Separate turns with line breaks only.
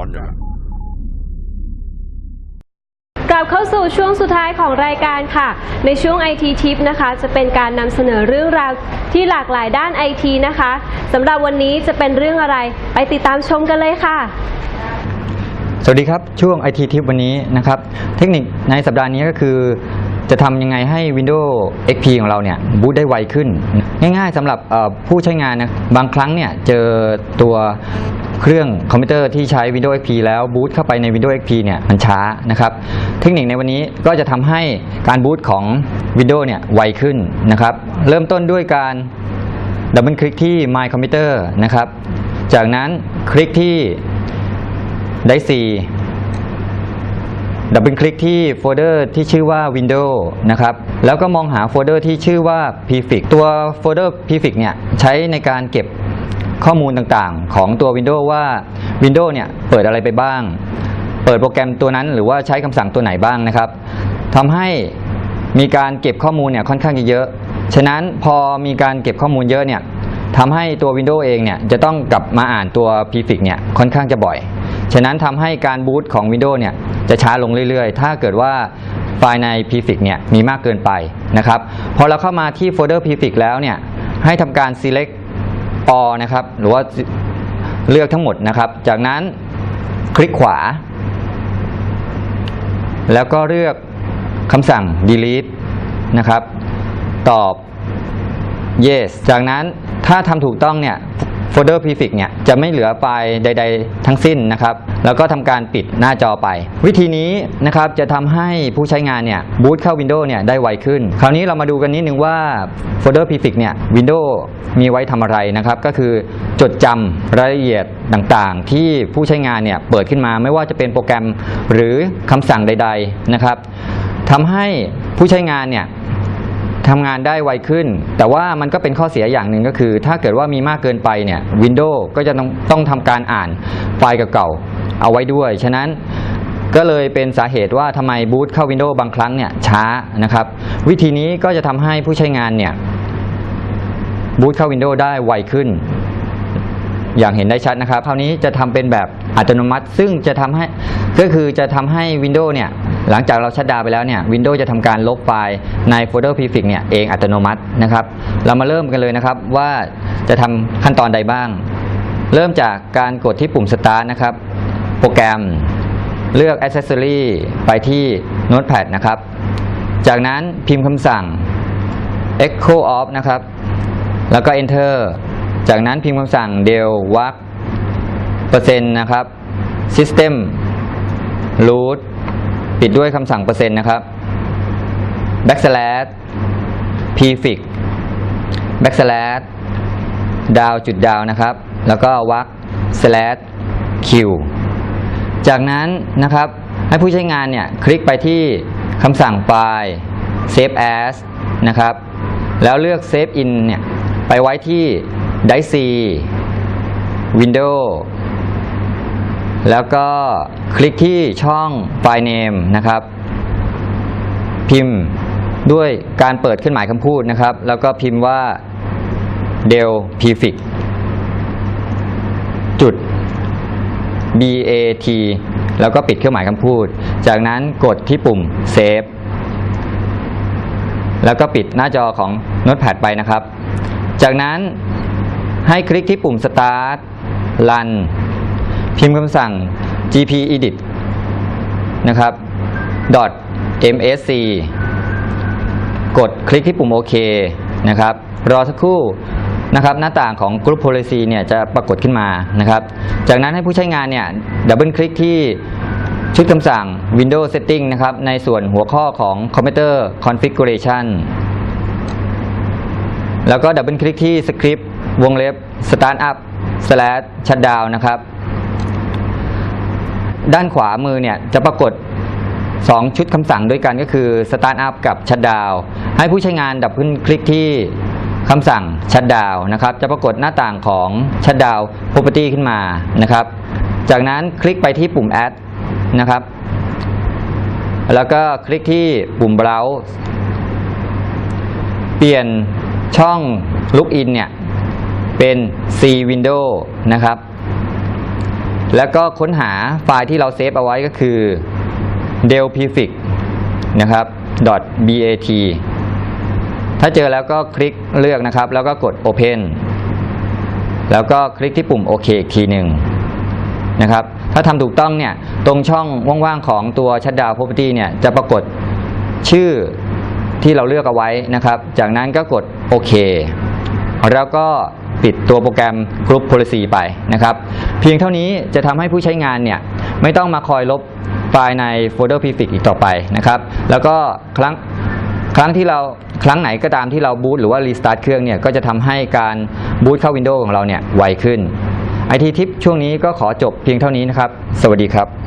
อนอย่างนั้น
กลับเข้าสู่ช่วงสุดท้ายของรายการค่ะ ในช่วง IT Tip นะคะ จะเป็นการนำเสนอเรื่องราวที่หลากหลายด้าน IT นะคะสำหรับวันนี้จะเป็นเรื่องอะไรไปติดตามชมกันเลยค่ะ
สวัสดีครับ ช่วง IT Tip วันนี้นะครับ เทคนิคในสัปดาห์นี้ก็คือ จะทำยังไงให้ Windows XP ของเราเนี่ยบูตได้ไวขึ้น ง่ายๆสำหรับผู้ใช้งานนะบางครั้งเนี่ยเจอตัว เครื่องคอมพิวเตอร์ที่ใช้ Windows XP แล้วบูตเข้าไปใน Windows XP เนี่ยมันช้านะครับเทคนิคในวันนี้ก็จะทำให้การบูตของ Windows เนี่ยไวขึ้นนะครับเริ่มต้นด้วยการดับเบิลคลิกที่ My Computer นะครับจากนั้นคลิกที่ได้4ดับเบิลคลิกที่โฟลเดอร์ที่ชื่อว่า Windows นะครับ แล้วก็มองหาโฟลเดอร์ที่ชื่อว่า prefix ตัวโฟลเดอร์ prefix เนี่ยใช้ในการเก็บ ข้อมูลต่างๆ ของตัว Windows ว่า Windows เนี่ยเปิดอะไรไปบ้าง เปิดโปรแกรมตัวนั้นหรือว่าใช้คำสั่งตัวไหนบ้างนะครับทำให้มีการเก็บข้อมูลเนี่ยค่อนข้างจะเยอะ ฉะนั้นพอมีการเก็บข้อมูลเยอะเนี่ยทำให้ตัว Windows เองเนี่ยจะต้องกลับมาอ่านตัว prefix เนี่ยค่อนข้างจะบ่อย ฉะนั้นทำให้การบูตของ Windows เนี่ยจะช้าลงเรื่อยๆ ถ้าเกิดว่าไฟล์ใน prefix เนี่ยมีมากเกินไปนะครับ พอเราเข้ามาที่โฟลเดอร์ prefix แล้วเนี่ยให้ทำการ select อนะครับ หรือว่าเลือกทั้งหมดนะครับ จากนั้นคลิกขวา แล้วก็เลือกคำสั่ง delete นะครับ ตอบ yes จากนั้นถ้าทำถูกต้องเนี่ย โฟลเดอร์ prefix เนี่ยจะไม่เหลือไฟล์ใด ๆ ทั้งสิ้นนะครับ แล้วก็ทำการปิดหน้าจอไป วิธีนี้นะครับจะทำให้ผู้ใช้งานเนี่ยบูตเข้า Windows เนี่ยได้ไวขึ้น คราวนี้เรามาดูกันนิดนึงว่าโฟลเดอร์ prefix เนี่ย Windows มีไว้ทำอะไรนะครับ ก็คือจดจำรายละเอียดต่างๆ ที่ผู้ใช้งานเนี่ยเปิดขึ้นมาไม่ว่าจะเป็นโปรแกรมหรือคำสั่งใด ๆนะครับทำให้ผู้ใช้งานเนี่ย ทำงานได้ไวขึ้น แต่ว่ามันก็เป็นข้อเสียอย่างหนึ่งก็คือ ถ้าเกิดว่ามีมากเกินไปเนี่ย Windows ก็จะต้องต้องทำการอ่านไฟล์เก่าๆเอาไว้ด้วย ฉะนั้นก็เลยเป็นสาเหตุว่าทำไมบูตเข้า Windows บางครั้งเนี่ยช้านะครับ วิธีนี้ก็จะทำให้ผู้ใช้งานเนี่ยบูตเข้า Windows ได้ไวขึ้น อย่างเห็นได้ชัดนะครับคราวนี้จะทำเป็นแบบอัตโนมัติ ซึ่งจะทำให้ก็คือจะทำให้ Windows เนี่ย หลังจากเราชัดดาวไปแล้วเนี่ย Windows จะทำการลบไฟล์ในโฟลเดอร์ prefix เนี่ยเองอัตโนมัตินะครับ เรามาเริ่มกันเลยนะครับว่าจะทำขั้นตอนใดบ้าง เริ่มจากการกดที่ปุ่ม Start นะครับ โปรแกรม เลือก Accessory ไปที่ Notepad นะครับ จากนั้นพิมพ์คำสั่ง Echo Off นะครับ แล้วก็ Enter จากนั้นพิมพ์คำสั่ง del warp เปอร์เซ็นต์นะครับ system root ปิดด้วยคำสั่งเปอร์เซ็นต์นะครับ backslash prefix backslash ดาวจุดดาวนะครับ แล้วก็วัก slash q จากนั้นนะครับ ให้ผู้ใช้งานเนี่ย คลิกไปที่คำสั่งไฟล์ save as นะครับ แล้วเลือก save in เนี่ย ไปไว้ที่ drive C Windows แล้วก็คลิกที่ช่องไฟล์ name นะครับ พิมพ์ด้วยการเปิดเครื่องหมายคำพูดนะครับ แล้วก็พิมพ์ว่า del prefix จุด bat แล้วก็ปิดเครื่องหมายคำพูด จากนั้นกดที่ปุ่ม save แล้วก็ปิดหน้าจอของ Notepad ไปนะครับ จากนั้นให้คลิกที่ปุ่ม Start Run พิมพ์คำสั่ง gp edit นะครับ .msc กดคลิกที่ปุ่มโอเคนะครับ รอสักครู่นะครับหน้าต่างของ Group Policy เนี่ยจะปรากฏขึ้นมานะครับ จากนั้นให้ผู้ใช้งานเนี่ยดับเบิลคลิกที่ชุดคำสั่ง Windows Setting นะครับ ในส่วนหัวข้อของ Computer Configuration แล้วก็ดับเบิลคลิกที่สคริปต์วงเล็บ Startup slash shutdown นะครับ ด้านขวามือเนี่ยจะปรากฏ 2 ชุดคำสั่งด้วยกันก็คือ Startup กับ Shutdown ให้ผู้ใช้งานดับขึ้นคลิกที่คำสั่ง Shutdown นะครับ จะปรากฏหน้าต่างของ Shutdown Property ขึ้นมานะครับ จากนั้นคลิกไปที่ปุ่ม Add นะครับ แล้วก็คลิกที่ปุ่ม Browse เปลี่ยนช่อง Login เนี่ยเป็น C Window นะครับ แล้วก็ค้นหาไฟล์ที่เราเซฟเอาไว้ก็คือ delpifix นะครับ .bat ถ้าเจอแล้วก็คลิกเลือกนะครับ แล้วก็กด Open แล้วก็คลิกที่ปุ่มโอเคอีกทีหนึ่งนะครับ ถ้าทำถูกต้องเนี่ย ตรงช่องว่างๆของตัว Shutdown Property เนี่ย จะปรากฏชื่อที่เราเลือกเอาไว้นะครับ จากนั้นก็กดโอเค แล้วก็ ปิดตัวโปรแกรม Group Policy ไปนะครับ เพียงเท่านี้จะทำให้ผู้ใช้งานเนี่ยไม่ต้องมาคอยลบไฟล์ในโฟลเดอร์ prefix อีกต่อไปนะครับ แล้วก็ครั้งครั้งที่เราครั้งไหนก็ตามที่เราบูตหรือว่ารีสตาร์ทเครื่องเนี่ยก็จะทำให้การบูตเข้า Windows ของเราเนี่ยไวขึ้น IT ทิปช่วงนี้ก็ขอจบเพียงเท่านี้นะครับ สวัสดีครับ